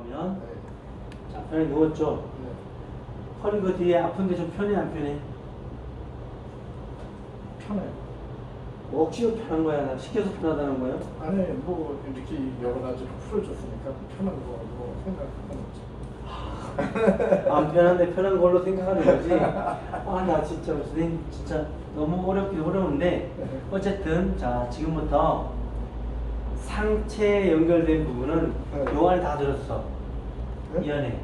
네. 자 편히 누웠죠. 네. 허리 그 뒤에 아픈데 좀 편해 안 편해? 편해요. 뭐 억지로 편한 거야? 나 시켜서 편하다는 거야? 아니 뭐 이렇게 여러 가지로 풀어줬으니까 편한 거라고 생각하는 거죠. 안 편한데 편한 걸로 생각하는 거지. 아 나 진짜 선생님 진짜 너무 어렵긴 어려운데 어쨌든 자 지금부터 상체에 연결된 부분은 네. 요 안에 다 들었어. 네? 이 안에.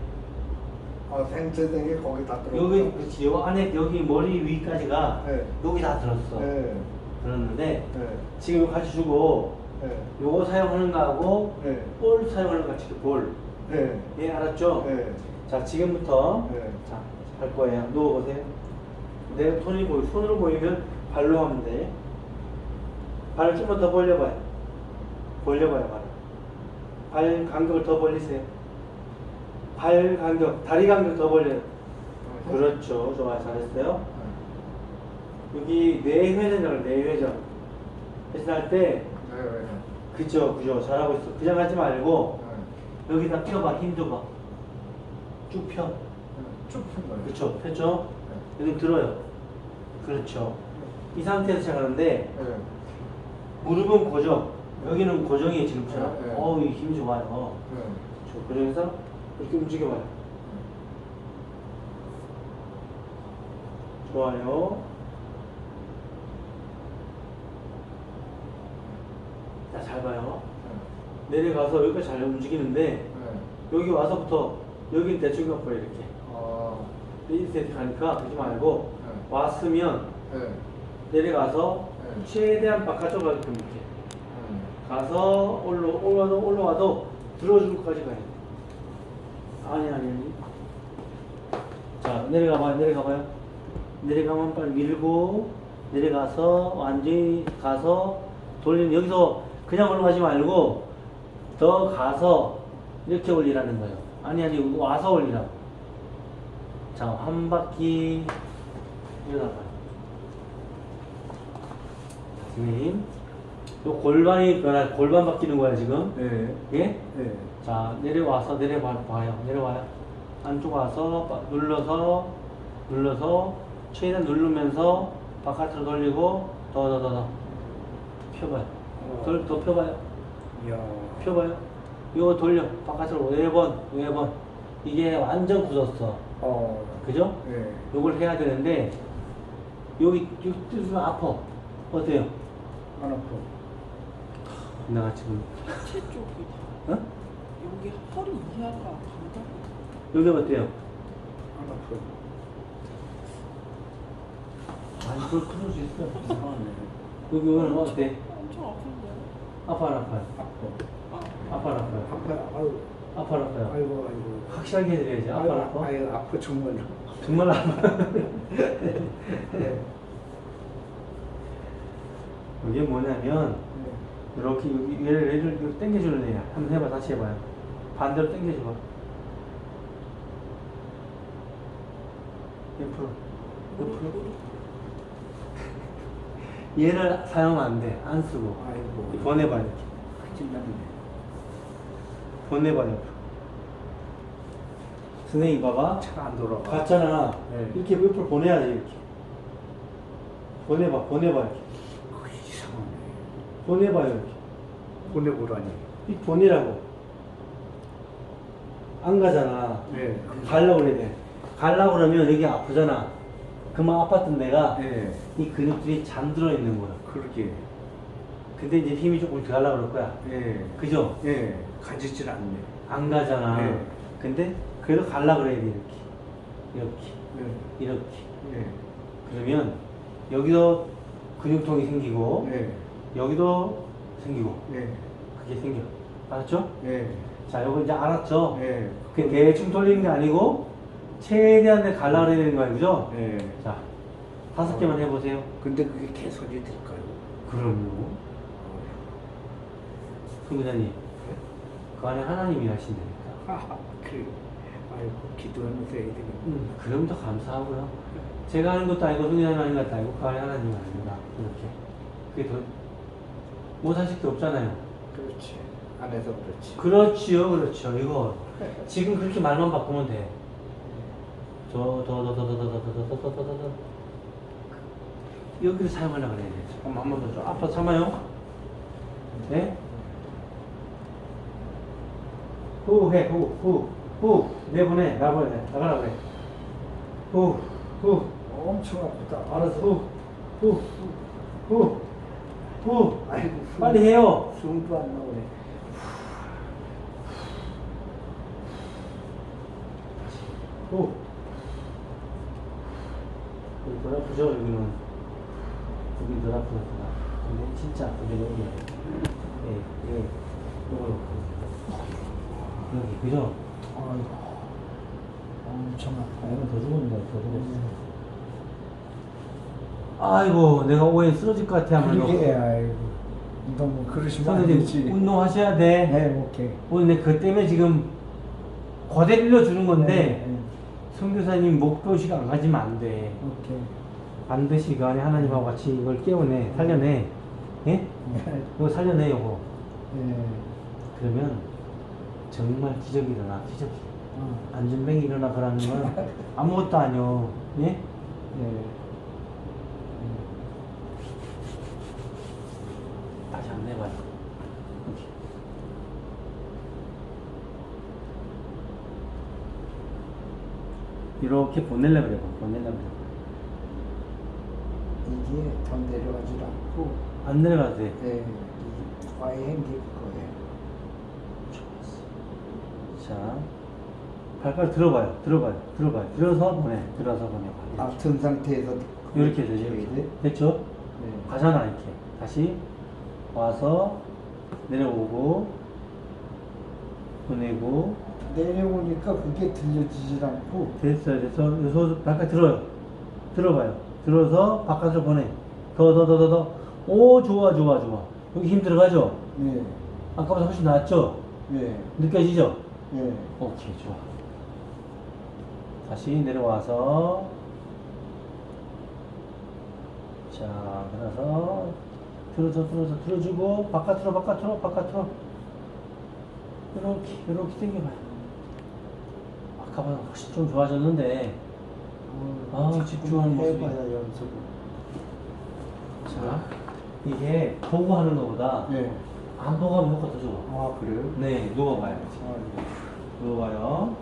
아 생체된 게 거기 다 들어. 여기 그렇지 요 안에 여기 머리 위까지가 네. 여기 다 들었어. 네. 들었는데 네. 지금 같이 주고 네. 요거 사용하는 거하고 네. 볼 사용하는 거 같이 볼. 네. 예 알았죠? 네. 자 지금부터 네. 자할 거예요. 누워 보세요. 내 손이 보이 손으로 보이면 발로 하면 돼. 발을 좀만 더 벌려봐요. 벌려봐요 발을. 발 간격을 더 벌리세요. 발 간격, 다리 간격 더 벌려요. 그렇죠. 좋아요. 잘했어요. 여기 내회전이라고 내회전. 회전할 때 네. 네. 그죠 그죠 잘하고 있어. 그냥 하지 말고 네. 여기다 펴봐 힘 줘봐. 쭉 펴. 쭉픈 거예요. 그렇죠. 폈죠? 여기 들어요. 그렇죠. 이 상태에서 시작하는데 네. 무릎은 고정. 여기는 고정이 지금 잘. 네, 네. 어우 힘 좋아요. 네. 저 고정해서 이렇게 움직여봐요. 좋아요. 자, 잘 봐요. 내려가서 여기까지 잘 움직이는데 네. 여기 와서부터 여기 대충 갚아요 이렇게. 아. 1세트 가니까 그러지 말고 네. 왔으면 네. 내려가서 네. 최대한 바깥쪽으로 가게끔 이렇게 네. 가서 올라, 올라와도 올라와도 들어줄 것까지 가야 돼. 아니 아니 아니. 자 내려가봐요 내려가봐요. 내려가면 빨리 밀고 내려가서 완전히 가서 돌리는 여기서 그냥 올라가지 말고 더 가서 이렇게 올리라는 거예요. 아니 아니 와서 올리라고. 자, 한 바퀴 일어나봐요. 선생님, 요 골반이 변할 골반 바뀌는 거야 지금. 네. 예? 네. 자, 내려와서 내려봐 봐요. 내려와요. 안쪽 와서 바- 눌러서 눌러서 최대한 누르면서 바깥으로 돌리고 더 더 더 더 펴봐요. 더, 더 펴봐요. 이야. 펴봐요. 이거 돌려 바깥으로 네 번, 네 번. 이게 완전 굳었어. 어. 그죠? 네. 요걸 해야 되는데 여기 여기 뜯으면 아파 어때요? 안 아파. 내가 지금 하체 쪽이 어? 여기 허리 이하가 감각 여기 어때요? 안 아파. 아니 그걸 풀을 수 있어 이상하네. 여기 오늘 어때? 엄청 아픈데 아파 안 아파요? 아, 아파 안 아파요? 아파. 아유. 아파 안 아파요? 아이고 아이고. 확실하게 해드려야지 아파 안 아파? 아유 아파 정말. 정말 아파 이게 뭐냐면 네. 이렇게 얘를 얘를 당겨주는 애야 한번 해봐 다시 해봐요 반대로 당겨줘봐 옆으로 옆으로 얘를 사용하면 안 돼. 안 쓰고. 아이고. 보내봐, 이렇게. 큰일 났네. 보내봐, 옆으로. 선생님, 봐봐. 차안 돌아가. 갔잖아. 네. 이렇게 옆으로 보내야 돼, 이렇게. 보내봐, 보내봐, 이렇게. 보내봐요. 보내보라니. 이 보내라고. 안 가잖아. 네. 가려고 그래야 돼. 가려고 그러면 여기 아프잖아. 그만 아팠던 데가 네. 이 근육들이 잠들어 있는 거야. 그러게. 근데 이제 힘이 조금 들어가려고 그럴 거야. 네. 그죠? 네. 가지질 않네. 안 가잖아. 네. 근데 그래도 가려고 그래야 돼, 이렇게. 이렇게. 네. 이렇게. 네. 그러면 여기도 근육통이 생기고 네. 여기도 생기고 네. 그게 생겨. 알았죠? 네. 자, 요거 이제 알았죠? 네. 그 대충 돌리는 게 아니고 최대한 데 가려고 그래야 되는 거야, 그죠? 네. 자, 다섯 개만 해보세요. 근데 그게 개선이 될까요? 그럼요. 승부자님, 그 안에 하나님이 하신다니까. 그래. 아이고, 기도하면서 해야 되겠네. 음, 그럼 더 감사하고요. 제가 하는 것도 아니고 승리하는 하는 것도 아니고 그 안에 하나님이 하는 거다. 이렇게. 그게 더 못하실 게 없잖아요. 그렇지. 안 해서 그렇지. 그렇지요, 그렇죠. 이거 지금 그렇게 말만 바꾸면 돼. 저더더더더더더더더더더더 여기를 사용하려고 그래야 돼. 잠깐만 한 번 더 줘. 아빠 참아요. 네? 후 해, 후, 후, 후. 내보내, 나보내, 나가라 그래. 후, 후. 엄청 아프다. 알았어, 후, 후, 후, 후. 아이고 숨- 빨리 해요. 숨도 안 나오네. 오. 여기 덜 아프죠? 여기는. 여기 덜 아프구나. 근데 진짜 아프죠, 여기. 예, 예. 요거 여기, 그죠? 아이고. 엄청 아, 아파. 이건 더 죽었네, 더 죽었어. 아이고, 내가 오해 쓰러질 것 같아, 하면. 그게 아이고. 너무 그러시면 안 선생님, 되지. 운동하셔야 돼. 네, 오케이. 오늘 내그 때문에 지금 거대를 일러주는 건데, 네, 네. 선교사님 목표식 안 가지면 안 돼. 오케이. 반드시 그 안에 하나님하고 같이 이걸 깨워내, 살려내. 예? 네. 이거 살려내, 요거. 네. 그러면 정말 기적이 일어나, 기적이. 어. 안전뱅이 일어나 그러는 건 아무것도 아니요. 예? 네. 다시 한번 해봐요. 이렇게 보낼라 그래, 보낼라 그래. 이게 더 내려가지 않고, 안 내려가도 돼. 네. 이 과잉 게 그거예요. 자, 발가락 들어봐요, 들어봐요, 들어봐요. 들어서 보내, 들어서 보내. 아, 든 상태에서 이렇게 되죠, 이렇게. 네. 됐죠? 네. 가잖아, 이렇게. 다시 와서 내려오고, 보내고, 내려오니까 그게 들려지질 않고, 됐어요, 됐어. 여기서 발가락 들어요. 들어봐요. 들어서 바깥으로 보내. 더, 더, 더, 더, 더. 오, 좋아, 좋아, 좋아. 여기 힘 들어가죠? 네. 아까보다 훨씬 낫죠? 네. 느껴지죠? 네. 오케이, 좋아. 다시 내려와서. 자, 그래서 들어서, 들어서, 들어주고, 바깥으로, 바깥으로, 바깥으로. 이렇게, 이렇게 당겨봐요. 아까보다 훨씬 좀 좋아졌는데, 아, 집중하는 모습이. 자, 이게 보고 하는 것보다 네. 안 보고 하면 효과 더 좋아. 아, 그래요? 네, 누워봐요. 아, 네. 누워봐요.